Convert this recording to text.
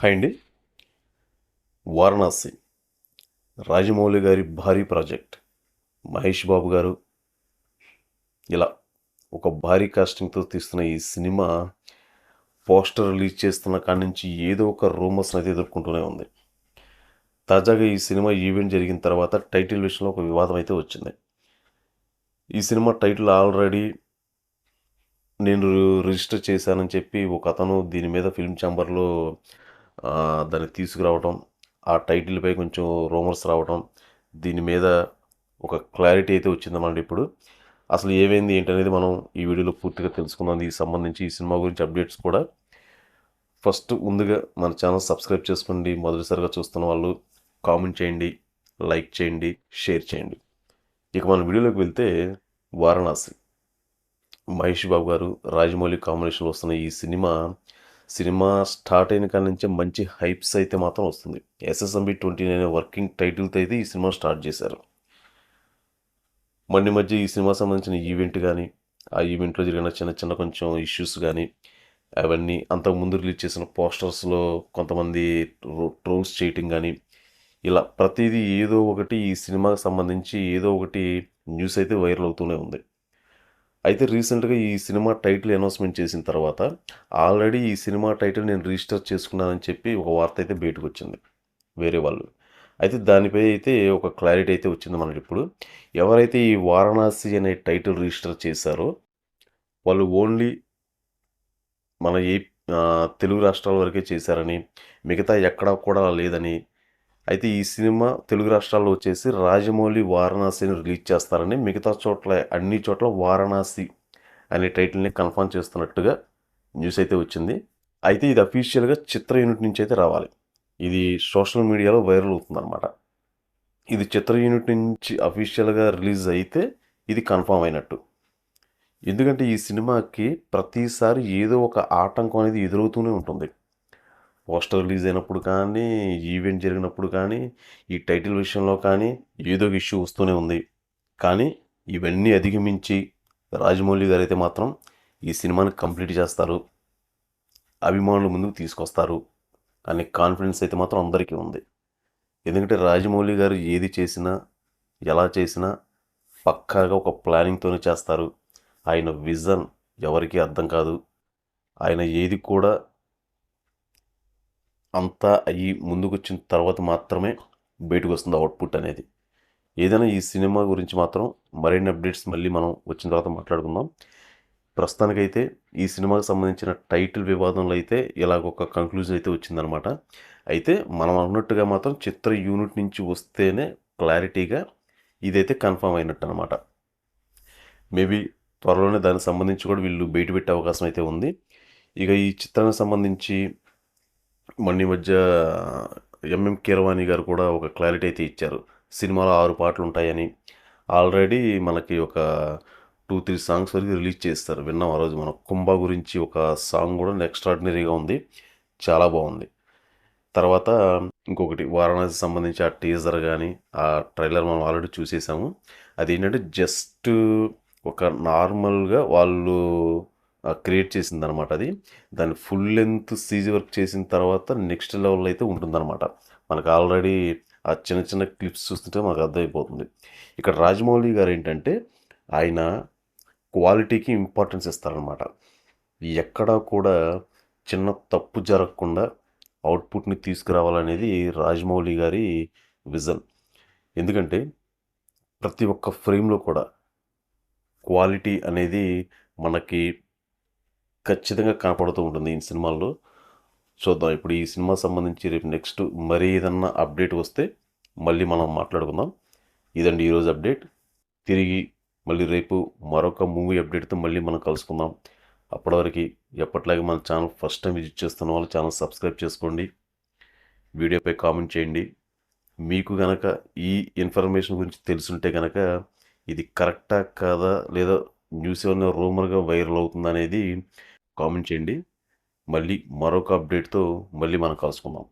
Hi అండి. వారణాసి రాజమౌళి గారి భారీ ప్రాజెక్ట్. మహేష్ బాబు గారు ఇలా ఒక భారీ కాస్టింగ్తో తీస్తున్న ఈ సినిమా పోస్టర్ రిలీజ్ చేస్తున్న కాడి నుంచి ఏదో ఒక రూమర్స్ని అయితే ఎదుర్కొంటూనే ఉంది. తాజాగా ఈ సినిమా ఈవెంట్ జరిగిన తర్వాత టైటిల్ విషయంలో ఒక వివాదం అయితే వచ్చింది. ఈ సినిమా టైటిల్ ఆల్రెడీ నేను రిజిస్టర్ చేశానని చెప్పి ఒక అతను దీని మీద ఫిల్మ్ ఛాంబర్లో దాన్ని తీసుకురావటం ఆ టైటిల్పై కొంచెం రూమర్స్ రావటం దీని మీద ఒక క్లారిటీ అయితే వచ్చిందన్నమాట ఇప్పుడు. అసలు ఏమైంది ఏంటనేది మనం ఈ వీడియోలో పూర్తిగా తెలుసుకుందాం. దీనికి సంబంధించి ఈ సినిమా గురించి అప్డేట్స్ కూడా ఫస్ట్ ముందుగా మన ఛానల్ సబ్స్క్రైబ్ చేసుకోండి. మొదటిసారిగా చూస్తున్న వాళ్ళు కామెంట్ చేయండి లైక్ చేయండి షేర్ చేయండి. ఇక మన వీడియోలోకి వెళ్తే వారణాసి. మహేష్ బాబు గారు రాజమౌళి కాంబినేషన్లో వస్తున్న ఈ సినిమా సినిమా స్టార్ట్ అయిన కాడి నుంచే మంచి హైప్స్ అయితే మాత్రం వస్తుంది. ఎస్ఎస్ఎంబి ట్వంటీ నైన్ వర్కింగ్ టైటిల్తో అయితే ఈ సినిమా స్టార్ట్ చేశారు. మొన్న మధ్య ఈ సినిమా సంబంధించిన ఈవెంట్ కానీ ఆ ఈవెంట్లో జరిగిన చిన్న చిన్న కొంచెం ఇష్యూస్ కానీ అవన్నీ అంతకుముందు రిలీజ్ చేసిన పోస్టర్స్లో కొంతమంది ట్రోల్స్ చేయటం కానీ ఇలా ప్రతిదీ ఏదో ఒకటి ఈ సినిమాకి సంబంధించి ఏదో ఒకటి న్యూస్ అయితే వైరల్ అవుతూనే ఉంది. అయితే రీసెంట్గా ఈ సినిమా టైటిల్ అనౌన్స్మెంట్ చేసిన తర్వాత ఆల్రెడీ ఈ సినిమా టైటిల్ నేను రిజిస్టర్ చేసుకున్నానని చెప్పి ఒక వార్త అయితే బయటకు వచ్చింది వేరే వాళ్ళు. అయితే దానిపై అయితే ఒక క్లారిటీ అయితే వచ్చింది మనకి ఇప్పుడు. ఎవరైతే ఈ వారణాసి అనే టైటిల్ రిజిస్టర్ చేశారో వాళ్ళు ఓన్లీ మన ఏ తెలుగు రాష్ట్రాల వరకే చేశారని మిగతా ఎక్కడా కూడా లేదని అయితే ఈ సినిమా తెలుగు రాష్ట్రాల్లో వచ్చేసి రాజమౌళి వారణాసిని రిలీజ్ చేస్తారని మిగతా చోట్ల అన్ని చోట్ల వారణాసి అనే టైటిల్ని కన్ఫర్మ్ చేస్తున్నట్టుగా న్యూస్ అయితే వచ్చింది. అయితే ఇది అఫీషియల్గా చిత్ర యూనిట్ నుంచి అయితే రావాలి. ఇది సోషల్ మీడియాలో వైరల్ అవుతుందన్నమాట. ఇది చిత్ర యూనిట్ నుంచి అఫీషియల్గా రిలీజ్ అయితే ఇది కన్ఫామ్ అయినట్టు. ఎందుకంటే ఈ సినిమాకి ప్రతిసారి ఏదో ఒక ఆటంకం అనేది ఎదురవుతూనే ఉంటుంది. పోస్టర్ రిలీజ్ అయినప్పుడు కానీ ఈవెంట్ జరిగినప్పుడు కానీ ఈ టైటిల్ విషయంలో కానీ ఏదో ఒక ఇష్యూ వస్తూనే ఉంది. కానీ ఇవన్నీ అధిగమించి రాజమౌళి గారు అయితే మాత్రం ఈ సినిమాని కంప్లీట్ చేస్తారు. అభిమానుల ముందుకు తీసుకొస్తారు అనే కాన్ఫిడెన్స్ అయితే మాత్రం అందరికీ ఉంది. ఎందుకంటే రాజమౌళి గారు ఏది చేసినా ఎలా చేసినా పక్కాగా ఒక ప్లానింగ్తోనే చేస్తారు. ఆయన విజన్ ఎవరికీ అర్థం కాదు. ఆయన ఏది కూడా అంతా అయ్యి ముందుకొచ్చిన తర్వాత మాత్రమే బయటకు వస్తుంది అవుట్పుట్ అనేది. ఏదైనా ఈ సినిమా గురించి మాత్రం మరిన్ని అప్డేట్స్ మళ్ళీ మనం వచ్చిన తర్వాత మాట్లాడుకుందాం. ప్రస్తుతానికైతే ఈ సినిమాకి సంబంధించిన టైటిల్ వివాదంలో అయితే ఇలాగ ఒక కంక్లూజన్ అయితే వచ్చిందనమాట. అయితే మనం అన్నట్టుగా మాత్రం చిత్ర యూనిట్ నుంచి వస్తేనే క్లారిటీగా ఇదైతే కన్ఫర్మ్ అయినట్టు అనమాట మేబీ త్వరలోనే దానికి సంబంధించి కూడా వీళ్ళు బయట పెట్టే అవకాశం అయితే ఉంది. ఇక ఈ చిత్రానికి సంబంధించి మొన్న మధ్య ఎంఎం కీరవాణి గారు కూడా ఒక క్లారిటీ అయితే ఇచ్చారు. సినిమాలో ఆరు పాటలు ఉంటాయని ఆల్రెడీ మనకి ఒక టూ త్రీ సాంగ్స్ వరకు రిలీజ్ చేస్తారు. విన్నాం ఆ రోజు మనం. కుంభ గురించి ఒక సాంగ్ కూడా ఎక్స్ట్రాడినరీగా ఉంది. చాలా బాగుంది. తర్వాత ఇంకొకటి వారణాసి సంబంధించి ఆ టీజర్ కానీ ఆ ట్రైలర్ మనం ఆల్రెడీ చూసేసాము. అది ఏంటంటే జస్ట్ ఒక నార్మల్గా వాళ్ళు క్రియేట్ చేసింది అనమాట అది. దాన్ని ఫుల్ లెంత్ సీజీ వర్క్ చేసిన తర్వాత నెక్స్ట్ లెవెల్ అయితే ఉంటుందన్నమాట మనకు ఆల్రెడీ ఆ చిన్న చిన్న క్లిప్స్ చూస్తుంటే మనకు అర్థమైపోతుంది. ఇక్కడ రాజమౌళి గారు ఏంటంటే ఆయన క్వాలిటీకి ఇంపార్టెన్స్ ఇస్తారనమాట. ఎక్కడా కూడా చిన్న తప్పు జరగకుండా అవుట్పుట్ని తీసుకురావాలనేది రాజమౌళి గారి విజన్. ఎందుకంటే ప్రతి ఒక్క ఫ్రేమ్లో కూడా క్వాలిటీ అనేది మనకి ఖచ్చితంగా కనపడుతూ ఉంటుంది ఈ సినిమాల్లో. చూద్దాం. ఇప్పుడు ఈ సినిమా సంబంధించి రేపు నెక్స్ట్ మరీ ఏదన్నా అప్డేట్ వస్తే మళ్ళీ మనం మాట్లాడుకుందాం. ఇదండి ఈరోజు అప్డేట్. తిరిగి మళ్ళీ రేపు మరొక మూవీ అప్డేట్తో మళ్ళీ మనం కలుసుకుందాం. అప్పటివరకు ఎప్పటిలాగే మన ఛానల్ ఫస్ట్ టైం విజిట్ చేస్తున్న వాళ్ళు ఛానల్ సబ్స్క్రైబ్ చేసుకోండి. వీడియోపై కామెంట్ చేయండి. మీకు గనక ఈ ఇన్ఫర్మేషన్ గురించి తెలుసుంటే కనుక ఇది కరెక్టా కాదా లేదా న్యూస్ ఏమైనా రూమర్గా వైరల్ అవుతుందనేది కామెంట్ చేయండి. మళ్ళీ మరొక అప్డేట్తో మళ్ళీ మనం కలుసుకుందాం.